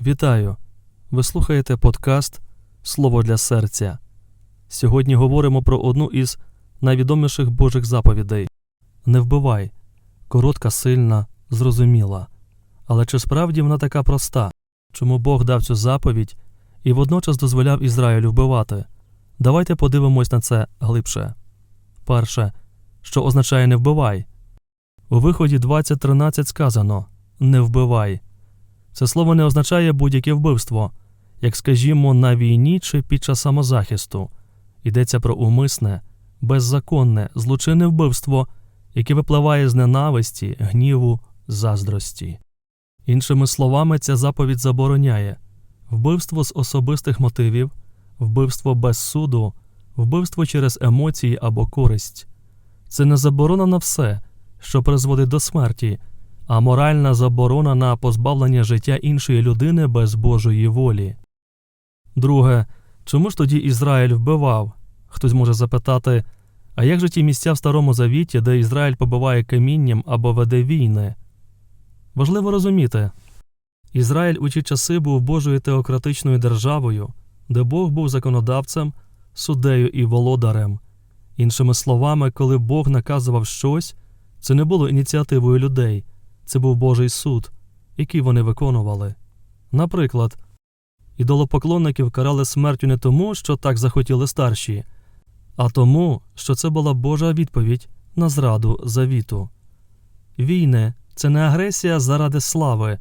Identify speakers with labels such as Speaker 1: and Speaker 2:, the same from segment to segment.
Speaker 1: Вітаю! Ви слухаєте подкаст Слово для серця. Сьогодні говоримо про одну із найвідоміших Божих заповідей Не вбивай, коротка, сильна, зрозуміла. Але чи справді вона така проста? Чому Бог дав цю заповідь і водночас дозволяв Ізраїлю вбивати? Давайте подивимось на це глибше. Перше, що означає не вбивай. У виході 20.13 сказано Не вбивай. Це слово не означає будь-яке вбивство, як скажімо, на війні чи під час самозахисту. Йдеться про умисне, беззаконне, злочинне вбивство, яке випливає з ненависті, гніву, заздрості. Іншими словами, ця заповідь забороняє вбивство з особистих мотивів, вбивство без суду, вбивство через емоції або користь. Це не заборона на все, що призводить до смерті, а моральна заборона на позбавлення життя іншої людини без Божої волі. Друге, чому ж тоді Ізраїль вбивав? Хтось може запитати, а як же ті місця в Старому Завіті, де Ізраїль побиває камінням або веде війни? Важливо розуміти Ізраїль у ті часи був Божою теократичною державою, де Бог був законодавцем, суддею і володарем. Іншими словами, коли Бог наказував щось, це не було ініціативою людей, це був Божий суд, який вони виконували. Наприклад, ідолопоклонників карали смертю не тому, що так захотіли старші, а тому, що це була Божа відповідь на зраду завіту. Війни це не агресія заради слави,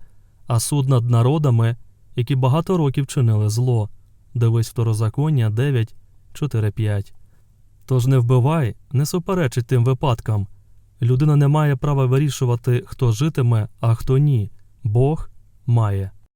Speaker 1: а суд над народами, які багато років чинили зло. Дивись второзаконня 9, 4, 5. Тож не вбивай, не суперечить тим випадкам. Людина не має права вирішувати, хто житиме, а хто ні. Бог має.